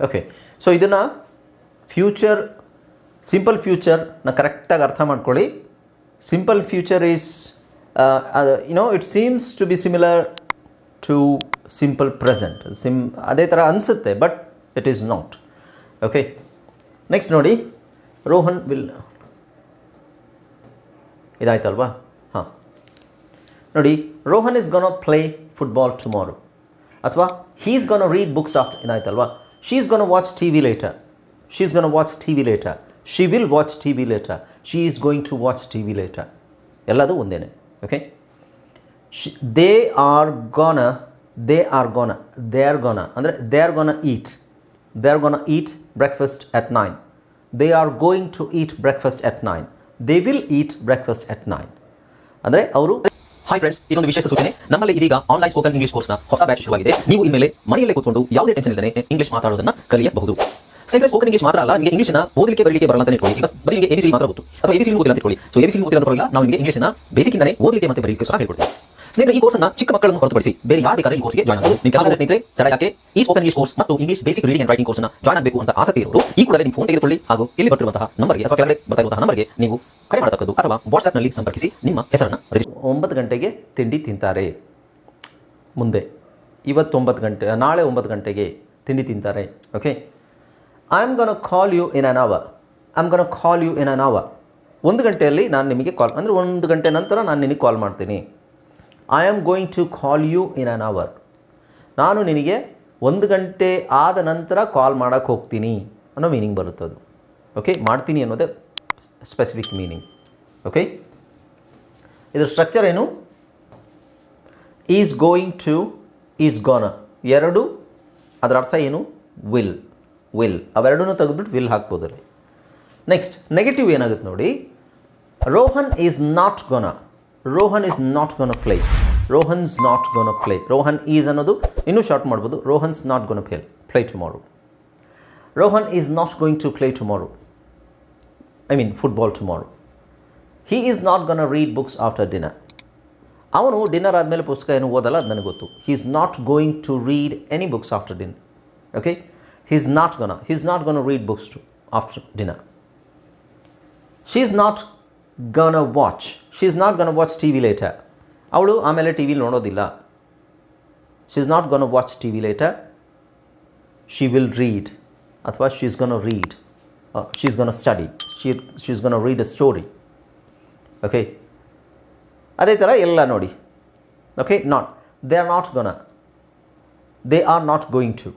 Okay so ಇದನ್ನು future simple ಫ್ಯೂಚರ್ನ ಕರೆಕ್ಟಾಗಿ ಅರ್ಥ ಮಾಡ್ಕೊಳ್ಳಿ. Simple future is you know it seems to be similar to simple present sim ಅದೇ ಥರ ಅನಿಸುತ್ತೆ but it is not okay next ನೋಡಿ, ರೋಹನ್ ವಿಲ್, ಇದಾಯ್ತಲ್ವಾ? ಹಾಂ. ನೋಡಿ, Rohan is gonna play football tomorrow ಅಥವಾ he's gonna read books of ಇದಾಯ್ತಲ್ವಾ? She is gonna watch T V later she is gonna watch T V later she will watch T V later she is going to watch T ಎಲ್ಲದು ಒಂದೇನೆ okay they are gonna they are gonna they are gonna ಅಂದರೆ they are gonna eat they are gonna eat breakfast at nine they are going to eat breakfast at nine they will eat breakfast at nine ಅಂದರೆ ಅವರು hi friends ಇದೊಂದು ವಿಶೇಷ ಸೂಚನೆ. ನಮ್ಮಲ್ಲಿ ಇದೀಗ online spoken English ಕೋರ್ಸ್ನ ಹೊಸ ಬ್ಯಾಚ್ ಶುರುವಾಗಿದೆ. ನೀವು ಇನ್ಮೇಲೆ ಮನೆಯಲ್ಲೇ ಕೂತ್ಕೊಂಡು ಯಾವುದೇ ಟೆನ್ಷನ್ ಇಲ್ಲದೆ ಇಂಗ್ಲಿಷ್ ಮಾತಾಡೋದನ್ನ ಕಲಿಯಬಹುದು. ಸ್ನೇಹಿತರೆ ಸ್ಪೋಕನ್ ಇಂಗ್ಲಿಷ್ ಮಾತ್ರ ಅಲ್ಲ, ನಿಮಗೆ ಇಂಗ್ಲಿಷ್ನ ಓದಲಿಕ್ಕೆ, ಬರಲಿಕ್ಕೆ ಬರಲ್ಲ ಅಂತ ಇಟ್ಕೊಳ್ಳಿ. ಈಗ ಬರೀ ಎಬಿಸಿ ಮಾತ್ರ ಗೊತ್ತು. ಅಥವಾ ಎಬಿಸಿ ಓದಿಲ್ಲ ಅಂತ ಇಟ್ಕೊಳ್ಳಿ. ಸೊ ಎಬಿಸಿ ಓದಿಲ್ಲ ನಾವು ನಿಮಗೆ ಇಂಗ್ಲಿಷ್ನ ಬೇಸಿಕ್ ಇಂದಾನೆ ಓದಲಿಕ್ಕೆ ಮತ್ತೆ ಬರಲಿಕ್ಕೆ ಸಹ ಹೇಳ್ಕೊಡ್ತೀವಿ. ಸ್ನೇಹಿತರೆ, ಈ ಕೋರ್ಸ್ ಅನ್ನು ಚಿಕ್ಕ ಮಕ್ಕಳನ್ನು ಹೊರತುಪಡಿಸಿ ಬೇರೆ ಯಾರು ಬೇಕಾದ್ರೆ ಈ ಕೋರ್ಸ್ಗೆ ಜಾಯ್ನ್ ಆಗಬಹುದು ನಿಮ್ಮ ಕೆಲಸ ಸ್ನೇಹಿತರೆ, ತಡ ಯಾಕೆ ಈ ಸ್ಪೋಕನ್ ಇಂಗ್ಲಿಷ್ ಕೋರ್ಸ್ ಮತ್ತು English basic reading and writing ಕೋರ್ಸ್ನ ಜಾಯ್ನ್ ಆಗಬೇಕು ಅಂತ ಆಸಕ್ತಿ ಇರೋರು, ಈ ಕೂಡಲೇ ನಿಮ್ಮ ಫೋನ್ ತೆಗೆದುಕೊಳ್ಳಿ ಹಾಗೂ ಇಲ್ಲಿ ಬರ್ತಿರುವಂತಹ ನಂಬರ್ಗೆ ಅಥವಾ ಕೆಳಗಡೆ ಬರ್ತಾ ಇರುವಂತಹ ನಂಬರ್ಗೆ ನೀವು ಕರೆ ಮಾಡತಕ್ಕದ್ದು ಅಥವಾ ವಾಟ್ಸ್ಆಪ್ನಲ್ಲಿ ಸಂಪರ್ಕಿಸಿ ನಿಮ್ಮ ಹೆಸರನ್ನು ಒಂಬತ್ತು ಗಂಟೆಗೆ ತಿಂಡಿ ತಿಂತಾರೆ. ಮುಂದೆ ಇವತ್ತೊಂಬತ್ತು ಗಂಟೆ ನಾಳೆ ಒಂಬತ್ತು ಗಂಟೆಗೆ ತಿಂಡಿ ತಿಂತಾರೆ. Okay I am gonna call you in an hour I am gonna call you in an hour ಒಂದು ಗಂಟೆಯಲ್ಲಿ ನಾನು ನಿಮಗೆ ಕಾಲ್ ಅಂದರೆ ಒಂದು ಗಂಟೆ ನಂತರ ನಾನು ನಿನಗೆ ಕಾಲ್ ಮಾಡ್ತೀನಿ. I am going to call you in an hour ನಾನು ನಿನಗೆ ಒಂದು ಗಂಟೆ ಆದ ನಂತರ ಕಾಲ್ ಮಾಡೋಕ್ಕೆ ಹೋಗ್ತೀನಿ ಅನ್ನೋ ಮೀನಿಂಗ್ ಅದು. ಓಕೆ ಮಾಡ್ತೀನಿ ಅನ್ನೋದೇ ಸ್ಪೆಸಿಫಿಕ್ ಮೀನಿಂಗ್ ಓಕೆ ಇದರ ಸ್ಟ್ರಕ್ಚರ್ ಏನು? Is going to is gonna ಎರಡು, ಅದರ ಅರ್ಥ ಏನು? ವಿಲ್ ವಿಲ್ ಅವೆರಡೂ ತೆಗೆದ್ಬಿಟ್ಟು ವಿಲ್ ಹಾಕ್ಬೋದು ಅಲ್ಲಿ. ನೆಕ್ಸ್ಟ್ ನೆಗೆಟಿವ್ ಏನಾಗುತ್ತೆ ನೋಡಿ? Rohan is not gonna Rohan is not gonna play Rohan's not gonna play Rohan is ಅನ್ನೋದು ಇನ್ನೂ ಶಾರ್ಟ್ ಮಾಡ್ಬೋದು. Rohan's not gonna play play tomorrow Rohan is not going to play tomorrow I mean football tomorrow he is not gonna read books after dinner ಅವನು dinner ಆದಮೇಲೆ ಪುಸ್ತಕ ಏನು ಓದಲ್ಲ ಅದು ನನಗೆ ಗೊತ್ತು. He is not going to read any books after din okay he is not gonna he is not gonna read books to after dinner she is not gonna watch she is not gonna watch T V later ಅವಳು ಆಮೇಲೆ T ವಿಲಿ ನೋಡೋದಿಲ್ಲ. She is not gonna watch T V later she will read ಅಥವಾ she is gonna read she is gonna study she she is gonna read a story okay ಅದೇ ಥರ ಎಲ್ಲ ನೋಡಿ. Okay not they are not gonna they are not going to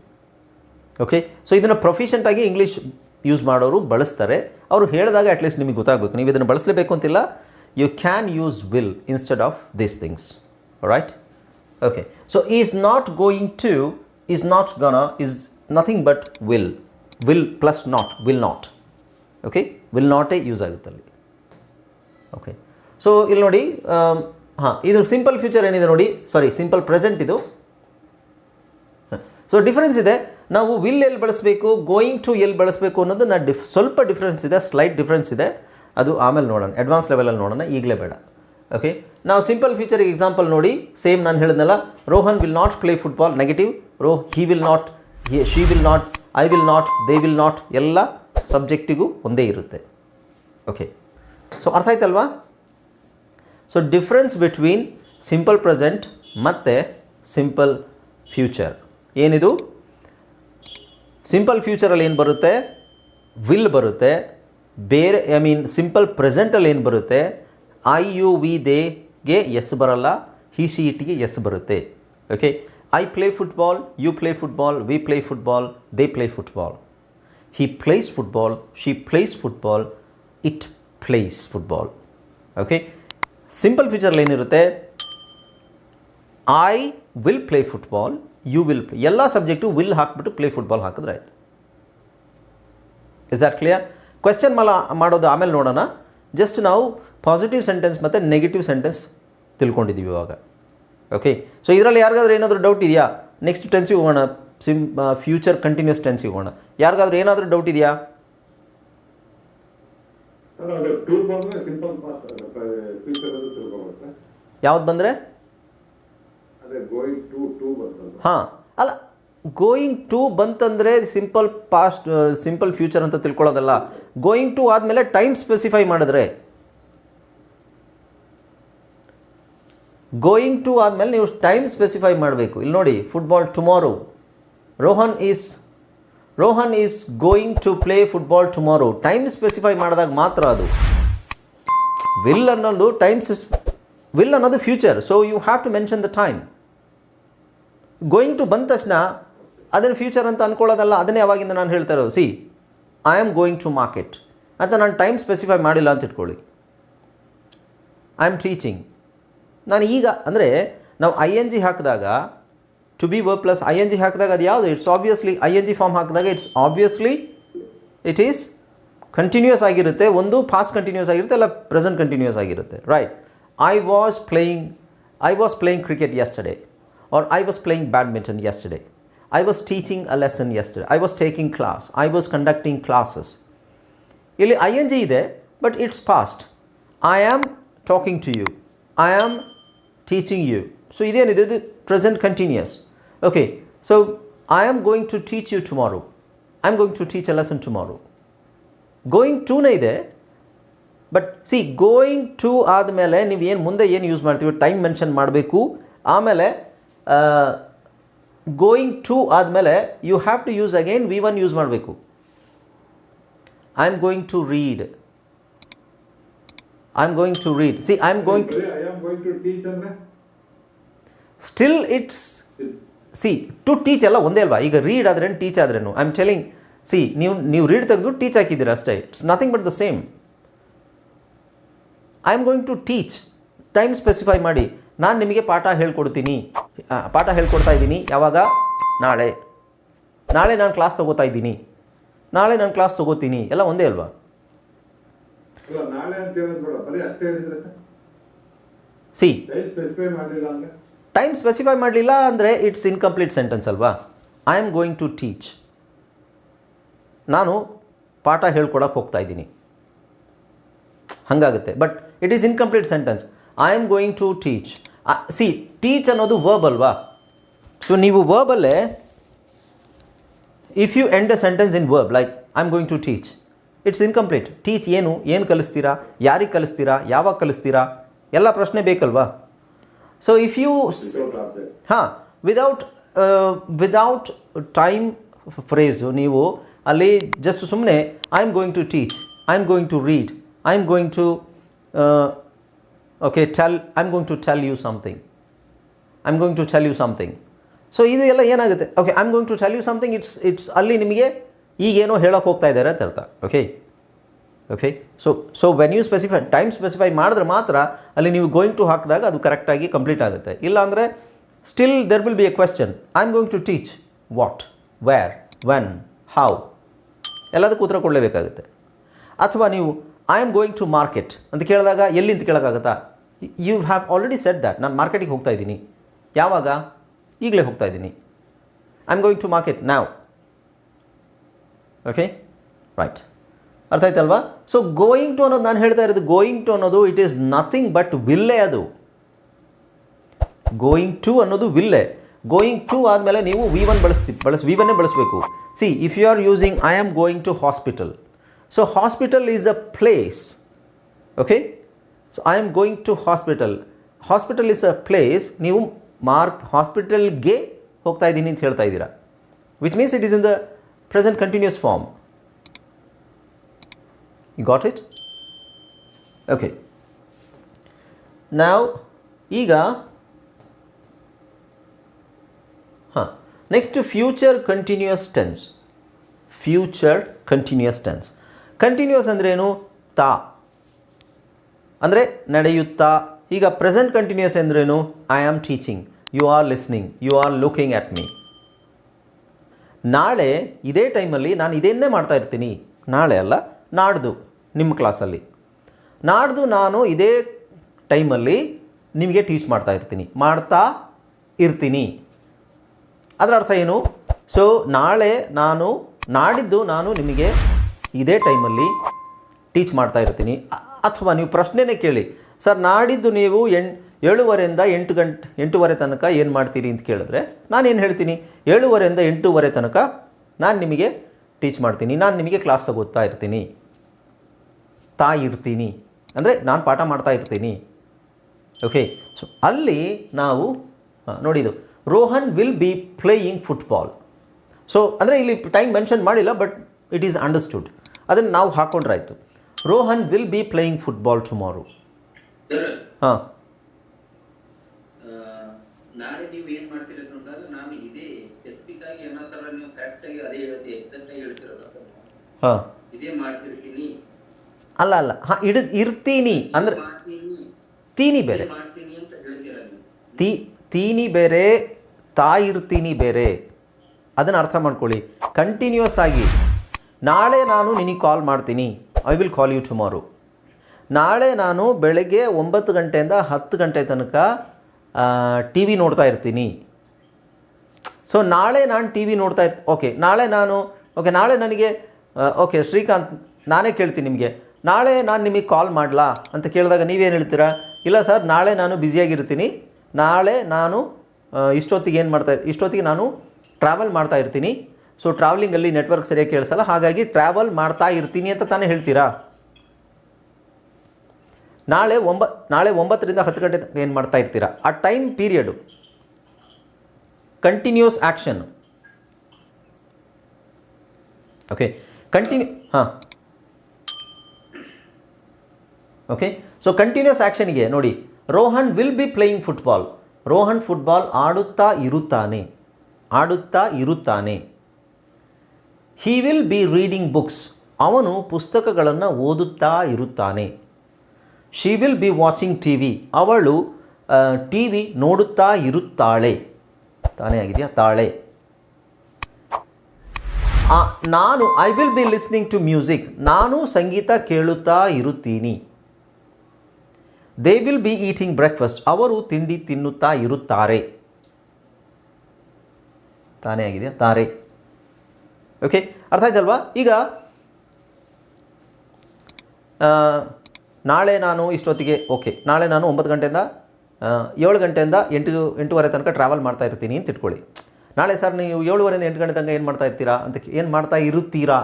okay so ಇದನ್ನು ಪ್ರೊಫಿಷಿಯಂಟಾಗಿ English use ಮಾಡೋರು ಬಳಸ್ತಾರೆ. ಅವರು ಹೇಳಿದಾಗ ಅಟ್ಲೀಸ್ಟ್ ನಿಮಗೆ ಗೊತ್ತಾಗಬೇಕು. ನೀವು ಇದನ್ನು ಬಳಸಲೇಬೇಕು ಅಂತಿಲ್ಲ you can use will instead of these things right okay so is not going to is not gonna is nothing but will will plus not will not okay will ನಾಟೇ use ಆಗುತ್ತೆ ಅಲ್ಲಿ okay so ಇಲ್ಲಿ ನೋಡಿ ಹಾಂ, ಇದು simple future ಏನಿದೆ ನೋಡಿ. Sorry simple present ಇದು. So difference ಇದೆ. ನಾವು ವಿಲ್ ಎಲ್ಲಿ ಬಳಸಬೇಕು ಗೋಯಿಂಗ್ ಟು ಎಲ್ಲಿ ಬಳಸಬೇಕು ಅನ್ನೋದು ಡಿಫ್ ಸ್ವಲ್ಪ ಡಿಫ್ರೆನ್ಸ್ ಇದೆ ಸ್ಲೈಟ್ ಡಿಫ್ರೆನ್ಸ್ ಇದೆ. ಅದು ಆಮೇಲೆ ನೋಡೋಣ ಅಡ್ವಾನ್ಸ್ ಲೆವೆಲಲ್ಲಿ ನೋಡೋಣ, ಈಗಲೇ ಬೇಡ. ಓಕೆ ನಾವು ಸಿಂಪಲ್ ಫ್ಯೂಚರಿಗೆ ಎಕ್ಸಾಂಪಲ್ ನೋಡಿ ಸೇಮ್ ನಾನು ಹೇಳಿದ್ನಲ್ಲ, Rohan will not play football negative rho he will not she will not I will not they will not ಎಲ್ಲ ಸಬ್ಜೆಕ್ಟಿಗೂ ಒಂದೇ ಇರುತ್ತೆ. ಓಕೆ ಸೊ ಅರ್ಥ ಆಯ್ತಲ್ವಾ? So difference between simple present ಮತ್ತು ಸಿಂಪಲ್ ಫ್ಯೂಚರ್ ಏನಿದು? ಸಿಂಪಲ್ ಫ್ಯೂಚರಲ್ಲಿ ಏನು ಬರುತ್ತೆ? ವಿಲ್ ಬರುತ್ತೆ. ಬೇರೆ ಐ ಮೀನ್ ಸಿಂಪಲ್ ಪ್ರೆಸೆಂಟಲ್ಲಿ ಏನು ಬರುತ್ತೆ? ಐ ಯು ವಿ ದೇಗೆ ಎಸ್ ಬರಲ್ಲ. ಹಿ ಸಿ ಇಟಿಗೆ ಎಸ್ ಬರುತ್ತೆ. Okay I play football you play football we play football they play football he plays football she plays football it plays football okay simple ಫ್ಯೂಚರಲ್ಲಿ ಏನಿರುತ್ತೆ? I will play football you will play ಎಲ್ಲ subject will ಹಾಕ್ಬಿಟ್ಟು play football ಹಾಕಿದ್ರೆ ಆಯಿತು. Is it clear question ಮಲ ಮಾಡೋದು ಆಮೇಲೆ ನೋಡೋಣ. Just ನಾವು ಪಾಸಿಟಿವ್ ಸೆಂಟೆನ್ಸ್ ಮತ್ತು ನೆಗೆಟಿವ್ ಸೆಂಟೆನ್ಸ್ ತಿಳ್ಕೊಂಡಿದ್ದೀವಿ ಇವಾಗ. ಓಕೆ ಸೊ ಇದರಲ್ಲಿ ಯಾರಿಗಾದ್ರೂ ಏನಾದರೂ ಡೌಟ್ ಇದೆಯಾ? ನೆಕ್ಸ್ಟ್ ಟೆನ್ಸಿಗೆ ಹೋಗೋಣ. ಸಿಮ್ ಫ್ಯೂಚರ್ ಕಂಟಿನ್ಯೂಸ್ ಟೆನ್ಸಿಗೆ ಹೋಗೋಣ. ಯಾರಿಗಾದ್ರೂ ಏನಾದರೂ ಡೌಟ್ ಇದೆಯಾ? ಯಾವ್ದು ಬಂದರೆ ಅದೇ ಗೋಯಿಂಗ್ ಟು ಟೂ ಬರ್ತಲ್ಲ ಹಾಂ, ಅಲ್ಲ ಗೋಯಿಂಗ್ ಟು ಬಂತಂದರೆ ಸಿಂಪಲ್ ಪಾಸ್ಟ್ ಸಿಂಪಲ್ ಫ್ಯೂಚರ್ ಅಂತ ತಿಳ್ಕೊಳ್ಳೋದಲ್ಲ. ಗೋಯಿಂಗ್ ಟು ಆದಮೇಲೆ ಟೈಮ್ ಸ್ಪೆಸಿಫೈ ಮಾಡಿದ್ರೆ. ಗೋಯಿಂಗ್ ಟು ಆದಮೇಲೆ ನೀವು ಟೈಮ್ ಸ್ಪೆಸಿಫೈ ಮಾಡಬೇಕು. ಇಲ್ಲಿ ನೋಡಿ football tomorrow Rohan is Rohan is going to play football tomorrow time specify ಮಾಡಿದಾಗ ಮಾತ್ರ ಅದು. ವಿಲ್ ಅನ್ನೋದು ಟೈಮ್ ವಿಲ್ ಅನ್ನೋದು future so you have to mention the time going to ಬಂದ ತಕ್ಷಣ ಅದನ್ನು ಫ್ಯೂಚರ್ ಅಂತ ಅನ್ಕೊಳ್ಳೋದಲ್ಲ, ಅದನ್ನೇ ಯಾವಾಗಿಂದ ನಾನು ಹೇಳ್ತಾ ಇರೋದು. See I am going to market ಅಂತ ನಾನು ಟೈಮ್ ಸ್ಪೆಸಿಫೈ ಮಾಡಿಲ್ಲ ಅಂತ ಇಟ್ಕೊಳ್ಳಿ. ಐ ಆಮ್ ಟೀಚಿಂಗ್ ನಾನು ಈಗ, ಅಂದರೆ ನಾವು ಐ ಎನ್ ಜಿ ಹಾಕಿದಾಗ to be work plus I N G ಹಾಕಿದಾಗ ಅದು ಯಾವುದು? It's obviously I N G form ಹಾಕಿದಾಗ it's obviously it is continuous ಆಗಿರುತ್ತೆ. ಒಂದು ಫಾಸ್ಟ್ ಕಂಟಿನ್ಯೂಸ್ ಆಗಿರುತ್ತೆ, ಅಲ್ಲ ಪ್ರೆಸೆಂಟ್ ಕಂಟಿನ್ಯೂಸ್ ಆಗಿರುತ್ತೆ. Right I was playing I was playing cricket yesterday or I was playing badminton yesterday. I was teaching a lesson yesterday. I was taking class I was conducting classes ಇಲ್ಲಿ I N G ಇದೆ but it's past I am talking to you I am teaching you so ಇದೇನಿದೆ ಇದು present continuous okay so I am going to teach you tomorrow I am going to teach a lesson tomorrow going ಟೂನೇ ಇದೆ but see going to ಆದಮೇಲೆ ನೀವು ಏನು, ಮುಂದೆ ಏನು use ಮಾಡ್ತೀವಿ time mention ಮಾಡಬೇಕು. ಆಮೇಲೆ ಗೋಯಿಂಗ್ ಟು ಆದಮೇಲೆ you have to use again V one use ಮಾಡಬೇಕು. I am going to read I am going to read see I am going to still it's see to teach ಎಲ್ಲ ಒಂದೇ ಅಲ್ವಾ? ಈಗ read ಆದ್ರೇನು teach ಆದ್ರೇನು? I am telling see ನೀವು ನೀವು read ತೆಗೆದು ಟೀಚ್ ಹಾಕಿದ್ದೀರ ಅಷ್ಟೇ. It's nothing but the same I am going to teach time specify ಮಾಡಿ. ನಾನು ನಿಮಗೆ ಪಾಠ ಹೇಳ್ಕೊಡ್ತೀನಿ. ಪಾಠ ಹೇಳ್ಕೊಡ್ತಾ ಇದ್ದೀನಿ. ಯಾವಾಗ? ನಾಳೆ. ನಾಳೆ ನಾನು ಕ್ಲಾಸ್ ತೊಗೋತಾ ಇದ್ದೀನಿ. ನಾಳೆ ನಾನು ಕ್ಲಾಸ್ ತೊಗೋತೀನಿ. ಎಲ್ಲ ಒಂದೇ ಅಲ್ವಾ? ಸಿ. ಟೈಮ್ ಸ್ಪೆಸಿಫೈ ಮಾಡಲಿಲ್ಲ ಟೈಮ್ ಸ್ಪೆಸಿಫೈ ಮಾಡಲಿಲ್ಲ ಅಂದರೆ ಇಟ್ಸ್ ಇನ್ಕಂಪ್ಲೀಟ್ ಸೆಂಟೆನ್ಸ್ ಅಲ್ವಾ? I am going to teach ನಾನು ಪಾಠ ಹೇಳ್ಕೊಡಕ್ಕೆ ಹೋಗ್ತಾ ಇದ್ದೀನಿ. ಹಾಗಾಗುತ್ತೆ. But it is incomplete sentence I am going to teach see teach ಅನ್ನೋದು ವರ್ಬ್ ಅಲ್ವಾ? ಸೊ ನೀವು ವರ್ಬಲ್ಲೇ if you end a sentence in verb like I am going to teach it's incomplete teach ಏನು ಏನು ಕಲಿಸ್ತೀರಾ, ಯಾರಿಗೆ ಕಲಿಸ್ತೀರಾ, ಯಾವಾಗ ಕಲಿಸ್ತೀರಾ, ಎಲ್ಲ ಪ್ರಶ್ನೆ ಬೇಕಲ್ವಾ? ಸೊ ಇಫ್ ಯು ಹಾಂ ವಿದೌಟ್ ವಿದೌಟ್ ಟೈಮ್ ಫ್ರೇಸು ನೀವು ಅಲ್ಲಿ ಜಸ್ಟ್ ಸುಮ್ಮನೆ I am going to teach I am going to read I am going to okay tell I am going to tell you something I am going to tell you something so ಇದು ಎಲ್ಲ ಏನಾಗುತ್ತೆ? Okay I am going to tell you something it's it's ಅಲ್ಲಿ ನಿಮಗೆ ಈಗೇನೋ ಹೇಳೋಕೆ ಹೋಗ್ತಾ ಇದ್ದಾರೆ ಅಂತ ಅರ್ಥ. Okay okay so so when you specify time specify ಮಾಡಿದ್ರೆ ಮಾತ್ರ ಅಲ್ಲಿ ನೀವು ಗೋಯಿಂಗ್ ಟು ಹಾಕಿದಾಗ ಅದು ಕರೆಕ್ಟಾಗಿ ಕಂಪ್ಲೀಟ್ ಆಗುತ್ತೆ. ಇಲ್ಲಾಂದರೆ still there will be a question I am going to teach what where when how ಎಲ್ಲದಕ್ಕೂ ಉತ್ತರ ಕೊಡಲೇಬೇಕಾಗುತ್ತೆ. ಅಥವಾ ನೀವು I am going to market ಅಂತ ಕೇಳಿದಾಗ ಎಲ್ಲಿ ಅಂತ ಕೇಳೋಕ್ಕಾಗತ್ತಾ? You have already set that ನಾನು ಮಾರ್ಕೆಟಿಗೆ ಹೋಗ್ತಾ ಇದ್ದೀನಿ. ಯಾವಾಗ? ಈಗಲೇ ಹೋಗ್ತಾ ಇದ್ದೀನಿ. I am going to market ನಾವ್ ಓಕೆ ರೈಟ್ ಅರ್ಥ ಆಯ್ತಲ್ವಾ? ಸೊ ಗೋಯಿಂಗ್ ಟು ಅನ್ನೋದು ನಾನು ಹೇಳ್ತಾ ಇರೋದು ಗೋಯಿಂಗ್ ಟು ಅನ್ನೋದು ಇಟ್ ಈಸ್ ನಥಿಂಗ್ ಬಟ್ ವಿಲ್ಲೇ ಅದು. ಗೋಯಿಂಗ್ ಟು ಅನ್ನೋದು ವಿಲ್ಲೇ ಗೋಯಿಂಗ್ ಟು ಆದಮೇಲೆ ನೀವು ವಿ ಒನ್ ಬಳಸ್ತೀವಿ ಬಳಸ್ ವಿ ಒನ್ನೇ ಬಳಸಬೇಕು. See if you are using I am going to hospital so hospital is a place okay so I am going to hospital hospital is a place ನೀವು mark ಹಾಸ್ಪಿಟಲ್ಗೆ ಹೋಗ್ತಾ ಇದ್ದೀನಿ ಅಂತ ಹೇಳ್ತಾ ಇದ್ದೀರಾ? Which means it is in the present continuous form you got it okay ನಾವು ಈಗ, ಹಾಂ next future continuous tense future continuous tense continuous ಅಂದ್ರೇನು ತಾ. ಅಂದರೆ ನಡೆಯುತ್ತಾ. ಈಗ ಪ್ರೆಸೆಂಟ್ ಕಂಟಿನ್ಯೂಸ್ ಅಂದ್ರೇನು I am teaching you are listening you are looking at me ನಾಳೆ ಇದೇ ಟೈಮಲ್ಲಿ ನಾನು ಇದನ್ನೇ ಮಾಡ್ತಾ ಇರ್ತೀನಿ. ನಾಳೆ ಅಲ್ಲ, ನಾಡ್ದು ನಿಮ್ಮ ಕ್ಲಾಸಲ್ಲಿ ನಾಡ್ದು ನಾನು ಇದೇ ಟೈಮಲ್ಲಿ ನಿಮಗೆ ಟೀಚ್ ಮಾಡ್ತಾ ಇರ್ತೀನಿ. ಮಾಡ್ತಾ ಇರ್ತೀನಿ. ಅದರ ಅರ್ಥ ಏನು? ಸೊ ನಾಳೆ ನಾನು ನಾಡಿದ್ದು ನಾನು ನಿಮಗೆ ಇದೇ ಟೈಮಲ್ಲಿ ಟೀಚ್ ಮಾಡ್ತಾ ಇರ್ತೀನಿ. ಅಥವಾ ನೀವು ಪ್ರಶ್ನೆನೇ ಕೇಳಿ, ಸರ್, ನಾಡಿದ್ದು ನೀವು ಎಣ್, ಏಳುವರೆಯಿಂದ ಎಂಟು ಗಂಟೆ ಎಂಟೂವರೆ ತನಕ ಏನು ಮಾಡ್ತೀರಿ ಅಂತ ಕೇಳಿದ್ರೆ, ನಾನೇನು ಹೇಳ್ತೀನಿ, ಏಳುವರೆಯಿಂದ ಎಂಟೂವರೆ ತನಕ ನಾನು ನಿಮಗೆ ಟೀಚ್ ಮಾಡ್ತೀನಿ, ನಾನು ನಿಮಗೆ ಕ್ಲಾಸ್ ತಗೋತಾ ಇರ್ತೀನಿ. ತಾಯಿ ಇರ್ತೀನಿ. ಅಂದರೆ ನಾನು ಪಾಠ ಮಾಡ್ತಾ ಇರ್ತೀನಿ. ಓಕೆ, ಸೊ ಅಲ್ಲಿ ನಾವು ನೋಡಿದ್ದು, Rohan will be playing football. So, ಅಂದರೆ ಇಲ್ಲಿ ಟೈಮ್ ಮೆನ್ಷನ್ ಮಾಡಿಲ್ಲ, ಬಟ್ ಇಟ್ ಈಸ್ ಅಂಡರ್ಸ್ಟುಡ್. ಅದನ್ನು ನಾವು ಹಾಕ್ಕೊಂಡ್ರಾಯ್ತು Rohan will be playing football tomorrow. ಹಾಂ. ಹಾಂ. ಅಲ್ಲ ಅಲ್ಲ. ಹಾಂ ಹಿಡಿದು ಇರ್ತೀನಿ. ಅಂದರೆ ತೀನಿ ಬೇರೆ. ತೀ ತೀನಿ ಬೇರೆ ತಾ ಇರ್ತೀನಿ ಬೇರೆ. ಅದನ್ನು ಅರ್ಥ ಮಾಡ್ಕೊಳ್ಳಿ. ಕಂಟಿನ್ಯೂಸ್ ಆಗಿ. ನಾಳೆ ನಾನು ನಿನಗೆ ಕಾಲ್ ಮಾಡ್ತೀನಿ. I will call you tomorrow ನಾಳೆ ನಾನು ಬೆಳಗ್ಗೆ ಒಂಬತ್ತು ಗಂಟೆಯಿಂದ ಹತ್ತು ಗಂಟೆ ತನಕ ಟಿ ವಿ ನೋಡ್ತಾ ಇರ್ತೀನಿ. ಸೊ ನಾಳೆ ನಾನು ಟಿ ವಿ ನೋಡ್ತಾ ಇರ್ತೀನಿ ಓಕೆ ನಾಳೆ ನಾನು ಓಕೆ ನಾಳೆ ನನಗೆ ಓಕೆ ಶ್ರೀಕಾಂತ್, ನಾನೇ ಕೇಳ್ತೀನಿ ನಿಮಗೆ. ನಾಳೆ ನಾನು ನಿಮಗೆ ಕಾಲ್ ಮಾಡಲಾ? ಅಂತ ಕೇಳಿದಾಗ ನೀವೇನು ಹೇಳ್ತೀರಾ? ಇಲ್ಲ ಸರ್, ನಾಳೆ ನಾನು ಬ್ಯುಸಿಯಾಗಿರ್ತೀನಿ ನಾಳೆ ನಾನು ಇಷ್ಟೊತ್ತಿಗೆ ಏನು ಮಾಡ್ತಾ, ಇಷ್ಟೊತ್ತಿಗೆ ನಾನು ಟ್ರಾವೆಲ್ ಮಾಡ್ತಾ ಇರ್ತೀನಿ. ಸೊ ಟ್ರಾವೆಲಿಂಗಲ್ಲಿ ನೆಟ್ವರ್ಕ್ ಸರಿಯಾಗಿ ಕೇಳಿಸಲ್ಲ. ಹಾಗಾಗಿ ಟ್ರಾವೆಲ್ ಮಾಡ್ತಾ ಇರ್ತೀನಿ ಅಂತ ತಾನೇ ಹೇಳ್ತೀರಾ? ನಾಳೆ ಒಂಬ, ನಾಳೆ ಒಂಬತ್ತರಿಂದ ಹತ್ತು ಗಂಟೆ ತನಕ ಏನು ಮಾಡ್ತಾ ಇರ್ತೀರಾ? ಆ time period continuous action okay continue ಹಾಂ. ಓಕೆ ಸೊ ಕಂಟಿನ್ಯೂಸ್ ಆ್ಯಕ್ಷನ್ಗೆ ನೋಡಿ, Rohan will be playing football Rohan football ಆಡುತ್ತಾ ಇರುತ್ತಾನೆ. ಆಡುತ್ತಾ ಇರುತ್ತಾನೆ. He will be reading books ಅವನು ಪುಸ್ತಕಗಳನ್ನು ಓದುತ್ತಾ ಇರುತ್ತಾನೆ. She will be watching T V ಅವಳು ಟಿ ವಿ ನೋಡುತ್ತಾ ಇರುತ್ತಾಳೆ. ತಾನೇ ಆಗಿದೆಯಾ? ತಾಳೆ. ನಾನು I will be listening to music ನಾನು ಸಂಗೀತ ಕೇಳುತ್ತಾ ಇರುತ್ತೀನಿ. They will be eating breakfast ಅವರು ತಿಂಡಿ ತಿನ್ನುತ್ತಾ ಇರುತ್ತಾರೆ. ತಾನೇ ಆಗಿದೆಯಾ? ತಾರೆ. ಓಕೆ ಅರ್ಥ ಆಯ್ತಲ್ವಾ ಈಗ ನಾಳೆ ನಾನು ಇಷ್ಟೊತ್ತಿಗೆ ಓಕೆ ನಾಳೆ ನಾನು ಒಂಬತ್ತು ಗಂಟೆಯಿಂದ ಏಳು ಗಂಟೆಯಿಂದ ಎಂಟು, ಎಂಟೂವರೆ ತನಕ ಟ್ರಾವೆಲ್ ಮಾಡ್ತಾ ಇರ್ತೀನಿ ಅಂತ ಇಟ್ಕೊಳ್ಳಿ. ನಾಳೆ ಸರ್ ನೀವು ಏಳುವರೆಯಿಂದ ಎಂಟು ಗಂಟೆ ತನಕ ಏನು ಮಾಡ್ತಾ ಇರ್ತೀರಾ ಅಂತ ಏನು ಮಾಡ್ತಾ ಇರುತ್ತೀರಾ?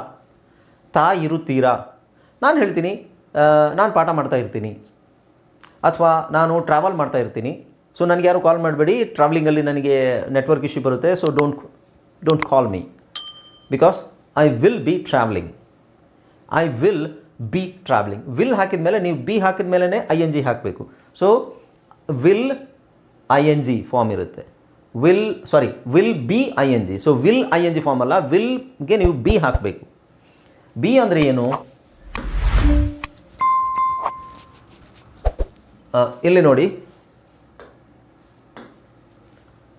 ತಾ ಇರುತ್ತೀರಾ? ನಾನು ಹೇಳ್ತೀನಿ ನಾನು ಪಾಠ ಮಾಡ್ತಾ ಇರ್ತೀನಿ. ಅಥವಾ ನಾನು ಟ್ರಾವೆಲ್ ಮಾಡ್ತಾ ಇರ್ತೀನಿ. ಸೊ ನನಗೆ ಯಾರು ಕಾಲ್ ಮಾಡಬೇಡಿ ಟ್ರಾವೆಲಿಂಗಲ್ಲಿ ನನಗೆ ನೆಟ್ವರ್ಕ್ ಇಶ್ಯೂ ಬರುತ್ತೆ so don't don't call me because I will be travelling I will be travelling will ಹಾಕಿದ ಮೇಲೆ ನೀವು ಬಿ ಹಾಕಿದ ಮೇಲೇ ಐ ಎನ್ ಜಿ ಹಾಕಬೇಕು. So will I N G form ಇರುತ್ತೆ. Will sorry will be I N G so will I N G form ಅಲ್ಲ ವಿಲ್ಗೆ ನೀವು ಬಿ ಹಾಕಬೇಕು. ಬಿ ಅಂದರೆ ಏನು? ಇಲ್ಲಿ ನೋಡಿ.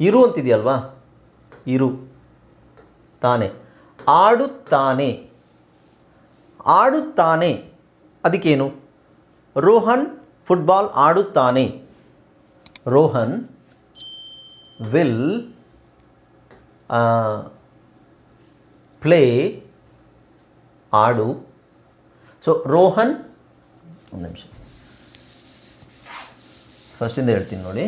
ಇರು ಅಂತಿದೆಯಲ್ವಾ? ಇರು. ತಾನೆ. ಆಡುತ್ತಾನೆ ಆಡುತ್ತಾನೆ ಅದಕ್ಕೇನು ರೋಹನ್ ಫುಟ್ಬಾಲ್ ಆಡುತ್ತಾನೆ ರೋಹನ್ ವಿಲ್ ಪ್ಲೇ ಆಡು ಸೊ ರೋಹನ್ ಒಂದು ನಿಮಿಷ ಫಸ್ಟಿಂದ ಹೇಳ್ತೀನಿ ನೋಡಿ